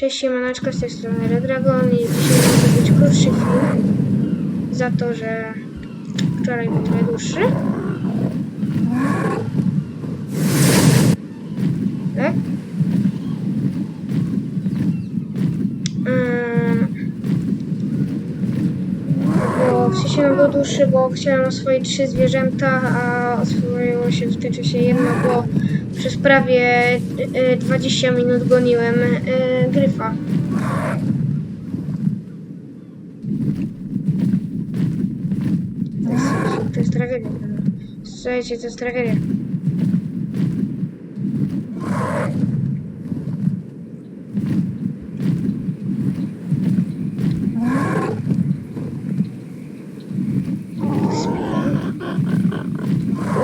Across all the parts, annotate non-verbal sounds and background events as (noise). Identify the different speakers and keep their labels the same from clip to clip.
Speaker 1: Cześć siemaneczko, z tej strony Red Dragon i dzisiaj może być krótszy film za to, że wczoraj był trochę dłuższy. Tak? Bo w sensie no był dłuższy, bo chciałem oswoić trzy zwierzęta, a oswoiło się w tym czasie jedno, bo przez prawie y, y, 20 minut goniłem y, gryfa. To jest tragedia. Słuchajcie, to jest tragedia.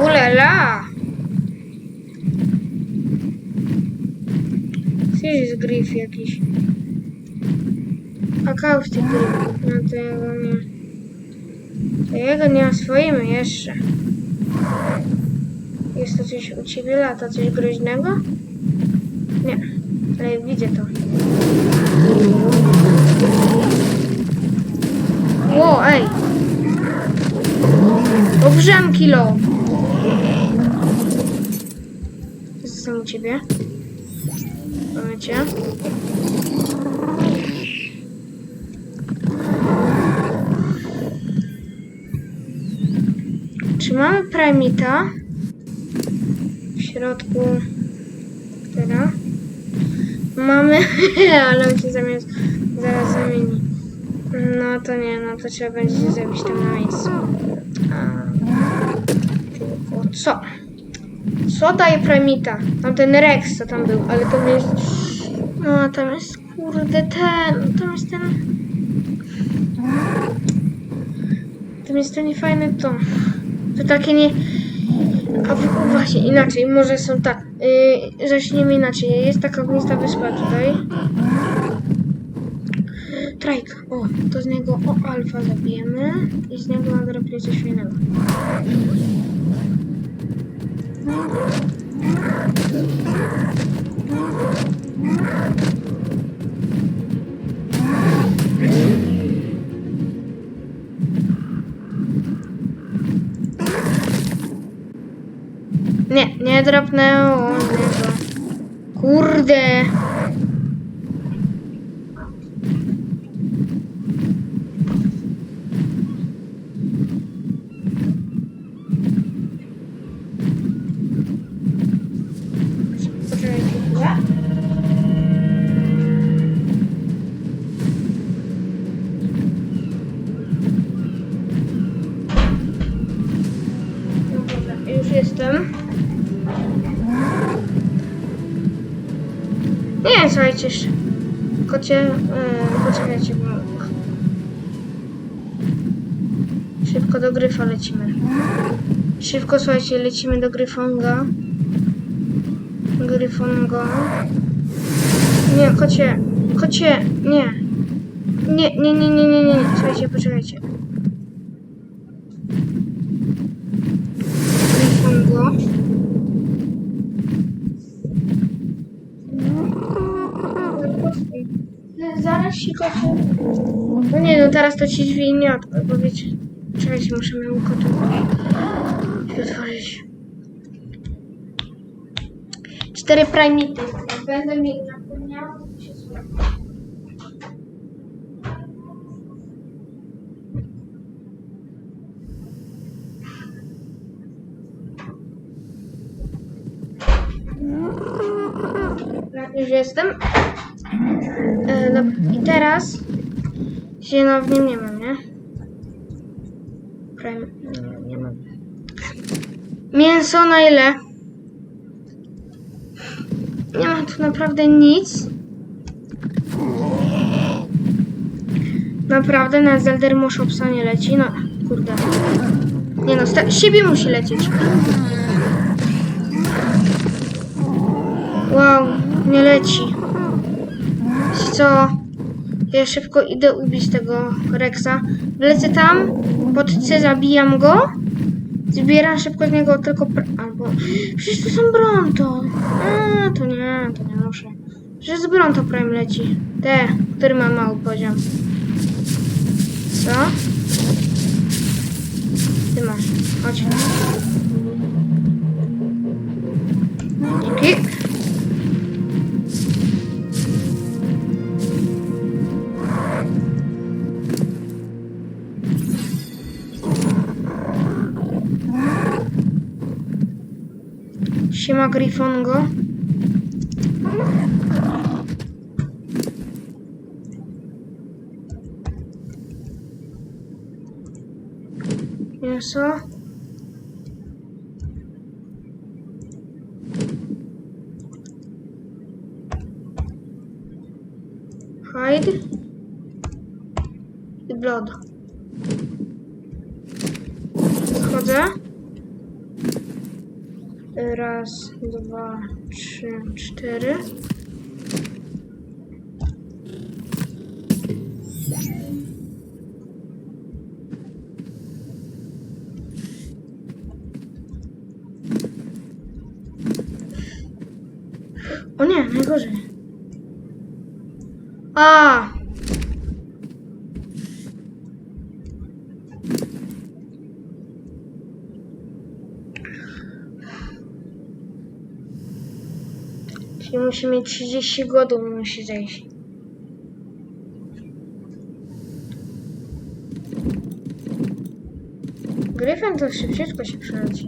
Speaker 1: Ulala! Co jest gryf jakiś? Akaustik gryf. No to jego nie... To jego nie oswoimy jeszcze. Jest to coś u ciebie lata, coś groźnego? Nie, ale widzę to. Ło, ej! Ogrzem kilo! Zostań u ciebie. Mamy cię. Czy mamy Primita? W środku. Teraz. Mamy, (laughs) ale on się zamiast zaraz zamieni. No to nie, no to trzeba będzie się zrobić tam na miejscu. A, tylko co? Co daje Primita? Tam ten Rex, co tam był, ale to jest... No, tam jest, kurde, ten... Tam jest ten... Tam jest ten niefajny to. To takie nie... A właśnie, inaczej, może są tak... Yy, zaczniemy inaczej. Jest taka ognista wyspa tutaj. Trajk. O, to z niego o alfa zabijemy. I z niego nadrapię coś fajnego. Nie, nie drapnęło. Kurde. Jestem. Nie, słuchajcie, sz- kocie, yy, poczekajcie, bo szybko do gryfa lecimy. Szybko, słuchajcie, lecimy do gryfonga. Gryfonga. Nie, kocie, kocie, nie. Nie, nie, nie, nie, nie, nie, słuchajcie, poczekajcie. Gryfongo. Zaraz się kocie. No nie, no teraz to ci drzwi nie odpowiedź. Czekajcie, muszę mojemu kotu otworzyć. Cztery primity. Będę mieć zapomniał, Już jestem. E, no i teraz się no w nim nie mam, nie? Prime. Nie, nie mam. Mięso na ile? Nie mam tu naprawdę nic. Naprawdę na Zelder Moshopsa nie leci. No, kurde. Nie no, sta- siebie musi lecieć. Wow, nie leci. Co? Ja szybko idę ubić tego Rexa. Lecę tam, pod C zabijam go. Zbieram szybko z niego tylko... Albo... Przecież tu są Bronto. A, to nie, to nie muszę. Że z Bronto Prime leci. Te, który ma mały poziom. Co? Ty masz. Chodź. Dzięki. Siema Grifongo. Mięso. Hide. I blood. Schodzę. Raz, dwa, trzy, cztery. O nie, najgorzej. A! Czyli musi mieć 30 godzin, musi zejść. Gryfem to szybciutko się przeleci.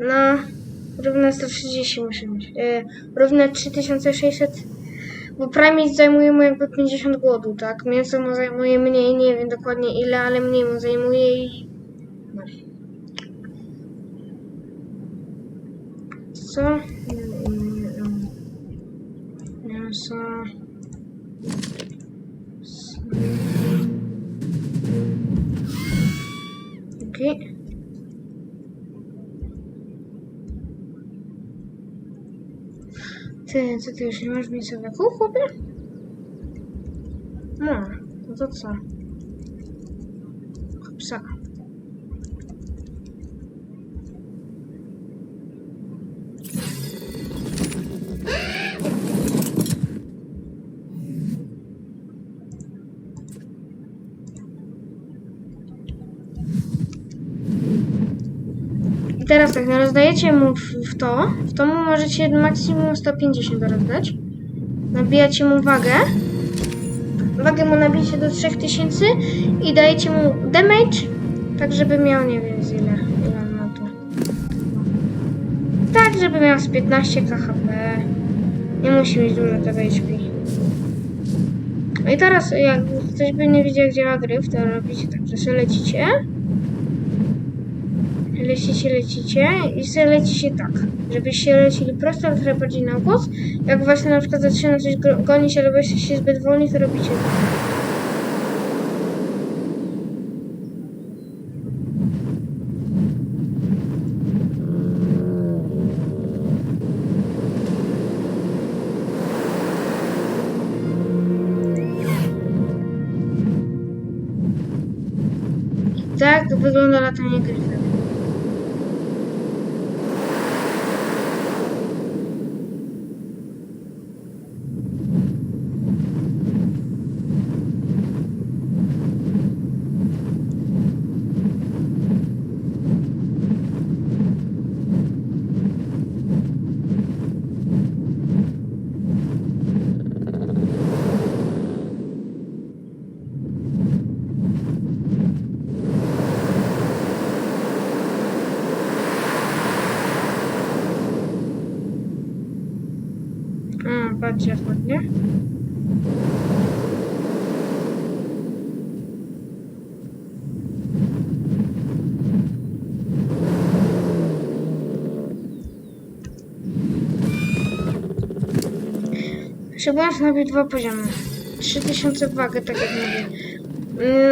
Speaker 1: No, równe 130 muszę mieć. Yy, równe 3600 bo Primis zajmuje mu jakby 50 głodu, tak? Mięso mu zajmuje mniej, nie wiem dokładnie ile, ale mniej mu zajmuje i... Co? Mięso... Okej. Ty, co ty już nie masz miejscowego, chłopie? No, no to co? Psa. I teraz tak, no rozdajecie mu w, w to, w to mu możecie maksimum 150 rozdać. Nabijacie mu wagę. Wagę mu nabijecie do 3000 i dajecie mu damage, tak żeby miał, nie wiem z ile, ile ma tu. Tak, żeby miał z 15 KHP. Nie musi mieć dużo tego HP. No i teraz, jak ktoś by nie wiedział, jak działa gryf, to robicie tak, że lecicie. Lecicie, lecicie i sobie lecicie tak, żebyście lecili prosto, ale trochę bardziej na głos. Jak właśnie na przykład zaczyna coś go- gonić, albo jesteście zbyt wolni, to robicie. Tak wygląda latanie gryfem. A, patrzcie, ładnie. Szybując nabił dwa poziomy. 3000 wagę, tak jak mówię.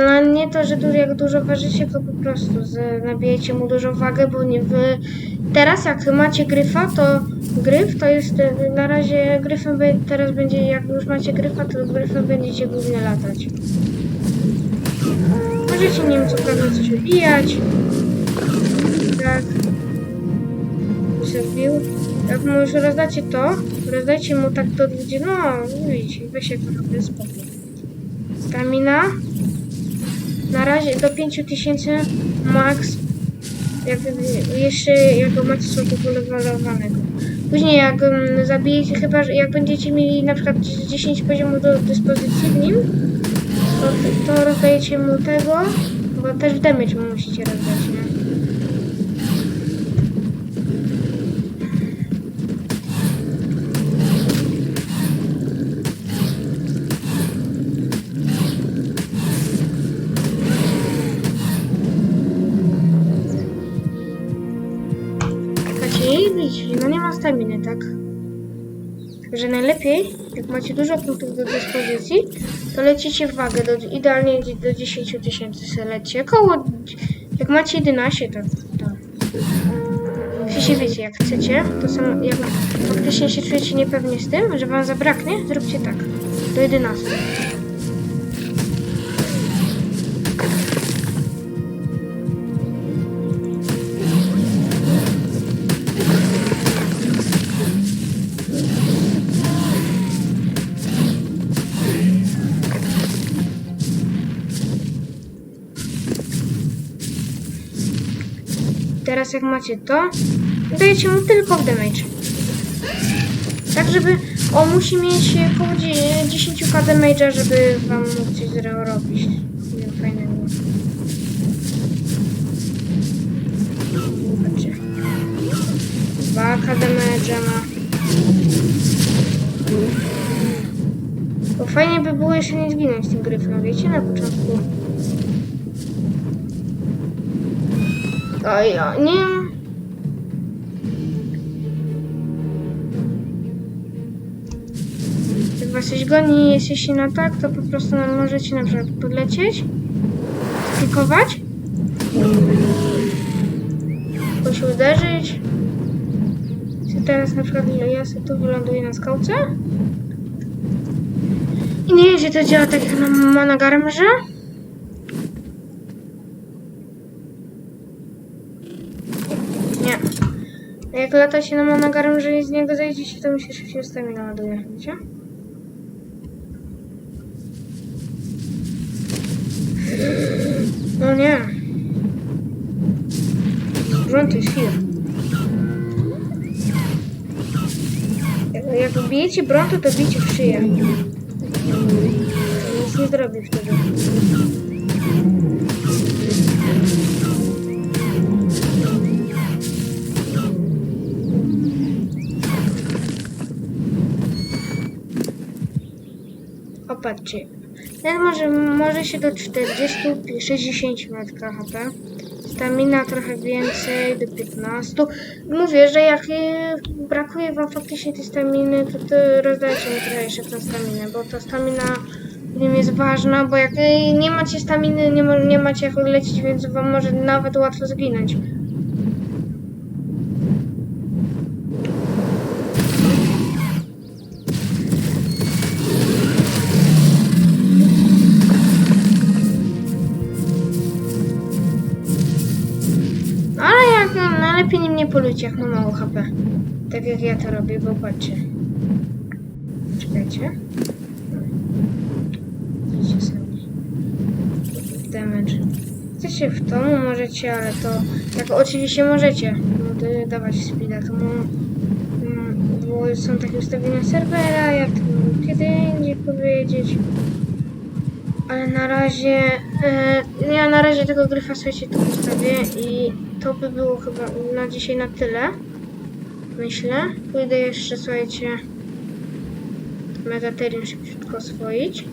Speaker 1: No nie to, że du jak dużo ważycie, to po prostu nabijecie mu dużo wagę, bo nie wy... Teraz jak macie gryfa, to gryf to jest e, na razie gryfem teraz będzie jak już macie gryfa, to gryfem będziecie głównie latać. Możecie nim co prawda coś wbijać. Tak. Zrobił. Jak mu już rozdacie to, rozdajcie mu tak do 20. No, widzicie, weź jak robię spokój. Stamina. Na razie do 5000 max. Jak jeszcze jako max soku levelowanego. Później jak um, zabijecie, chyba jak będziecie mieli na przykład 10 poziomów do dyspozycji w nim, to, to rozdajecie mu tego, bo też damage mu musicie rozdać, nie? Staminy, tak? Także najlepiej, jak macie dużo punktów do dyspozycji, to lecicie w wagę, do, idealnie do 10 tysięcy se lecie. Koło, jak macie 11, to, to Jeśli wiecie, jak chcecie, to są, jak faktycznie się czujecie niepewnie z tym, że wam zabraknie, zróbcie tak, do 11. Teraz jak macie to, dajecie mu tylko w damage. Tak, żeby on musi mieć około 10k damage'a, żeby wam mógł coś zrobić. Fajnego. Zobaczcie. 2k damage'a ma. Bo fajnie by było jeszcze nie zginąć tym gryfem, wiecie, na początku. Oj, o, nie. Jak was coś goni, jesteście na tak, to po prostu możecie na przykład podlecieć, klikować, kogoś uderzyć. I teraz na przykład ja sobie tu wyląduję na skałce. I nie wiem, czy to działa tak jak na. Nie. Jak lata się na monogarm, że z niego zejdziecie, to mi się szybciej stamina ładuje, wiecie? No nie. Grunt jest here. Jak, bijecie brąto, to bijcie w szyję. Nic nie zrobi wtedy. Opatrzcie. Ten może, może się do 40, 60 metra HP. Stamina trochę więcej, do 15. Mówię, że jak e, brakuje wam faktycznie tej staminy, to, to rozdajcie mi trochę jeszcze tę staminę, bo ta stamina w nim jest ważna, bo jak e, nie macie staminy, nie, nie macie jak lecieć, więc wam może nawet łatwo zginąć. Najlepiej nim nie polujcie, jak ma mało HP. Tak jak ja to robię, bo patrzcie. Czekajcie. Widzicie sami. Damage. Chcecie w to, możecie, ale to... Jak oczywiście możecie no, to dawać speeda, to mu... mm, Bo są takie ustawienia serwera, jak to kiedy indziej powiedzieć. Ale na razie, e, ja na razie tego gryfa słuchajcie tu ustawię i to by było chyba na dzisiaj na tyle. Myślę. Pójdę jeszcze, słuchajcie, Megaterium szybciutko oswoić.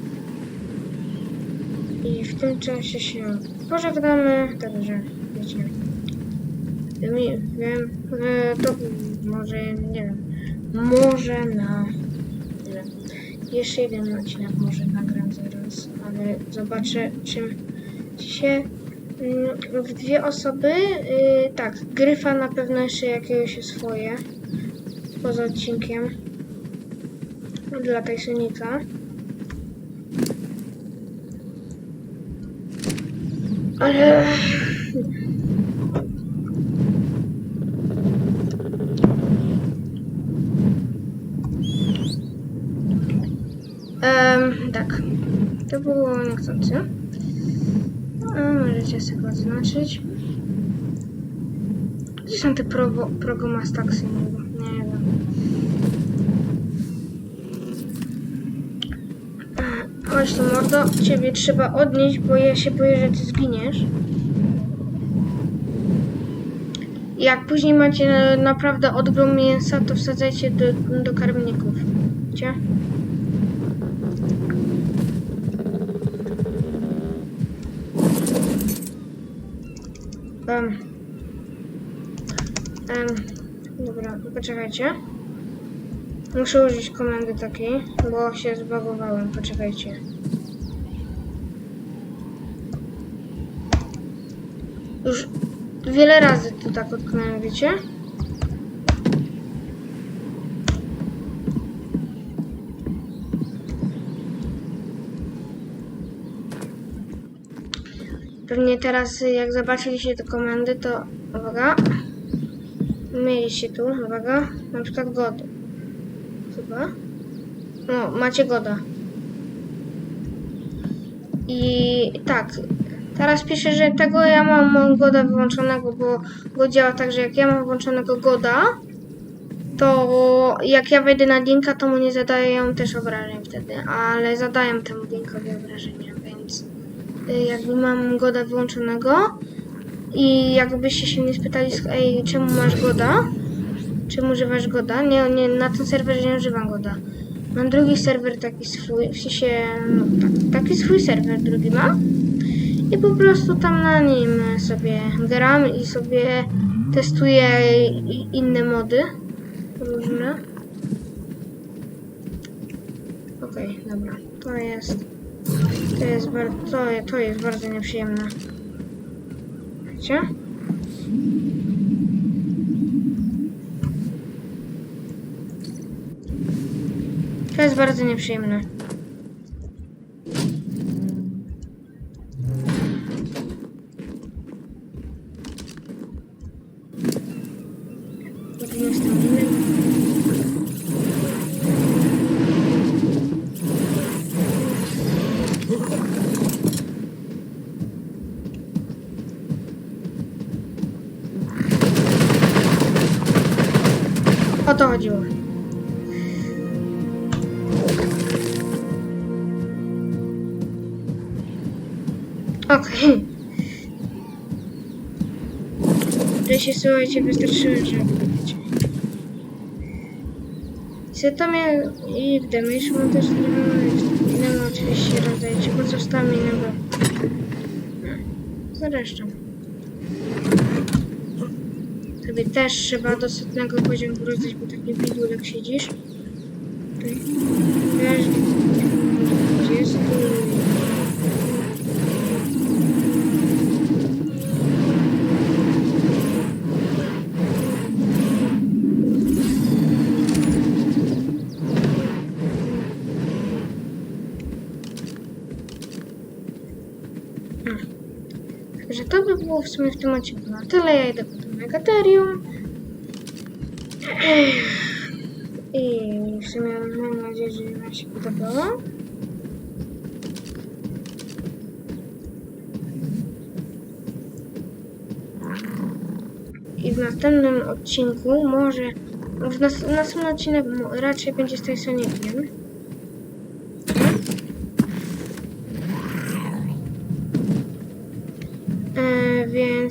Speaker 1: I w tym czasie się pożegnamy, także wiecie. Wiem, e, to może, nie wiem, może na nie jeszcze jeden odcinek może nagram zaraz, ale zobaczę czym się w dwie osoby, yy, tak, gryfa na pewno jeszcze jakiegoś swoje poza odcinkiem dla Tysonika. Ale... Em, tak. To było niechcący. Możecie sobie go zaznaczyć. Gdzie są te progo, progomastaksy? Nie wiem. Chodź tu mordo, ciebie trzeba odnieść, bo ja się boję, że ty zginiesz. Jak później macie naprawdę odgrom mięsa, to wsadzajcie do, do karmników. Wiecie? Um. Um. Dobra, poczekajcie. Muszę użyć komendy takiej, bo się zbagowałem. Poczekajcie. Już wiele razy tu tak utknąłem, wiecie? Teraz jak zobaczyliście te komendy, to uwaga. Mieliście tu, uwaga, na przykład God. Chyba. No, macie Goda. I tak, teraz piszę, że tego ja mam Goda wyłączonego, bo go działa tak, że jak ja mam włączonego Goda, to jak ja wejdę na linka, to mu nie zadają też obrażeń wtedy, ale zadają temu linkowi obrażenia, jakby mam Goda wyłączonego i jakbyście się nie spytali, ej, czemu masz Goda, czemu używasz Goda, nie, nie, na tym serwerze nie używam Goda. Mam drugi serwer taki swój, w sensie, no tak, taki swój serwer drugi mam i po prostu tam na nim sobie gram i sobie testuję inne mody różne. Okej, dobra, to jest, to jest bardzo, to, jest bardzo nieprzyjemne. Wiecie? To jest bardzo nieprzyjemne. Robimy chodziło. Okej. Okay. się słuchajcie, wystarczyło, że wiecie. Co to mnie i w damage mam też innego oczywiście rozdajecie, po co stamina, bo... Zresztą. Tobie też trzeba do setnego poziomu rozdać, bo taki bidulek siedzisz. Tutaj. Wiesz, gdzie jest. Także to by było w sumie w tym odcinku na tyle. Ja idę po tym Megaterium. I w sumie mam nadzieję, że Wam się podobało. I w następnym odcinku może... W nas, następny odcinek mo- raczej będzie z. E,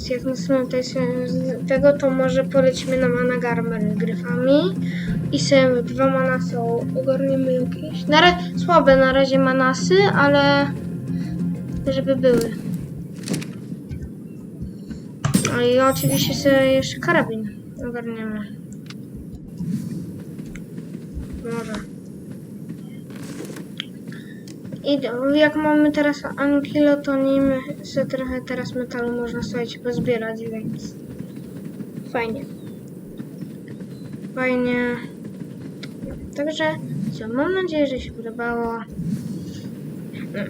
Speaker 1: więc jak z tego, to może polecimy na Managarmer gryfami. I sobie dwa manasy ogarniemy jakieś. Na słabe na razie manasy, ale żeby były. No i oczywiście sobie jeszcze karabin ogarniemy. Może. I jak mamy teraz ankilotonim, sobie trochę teraz metalu można słuchajcie pozbierać, więc fajnie. Fajnie. Także co, mam nadzieję, że się podobało.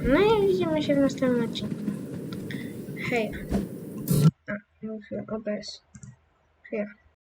Speaker 1: No, i widzimy się w następnym odcinku. Hej. A, chwilę, OBS. Chwilę.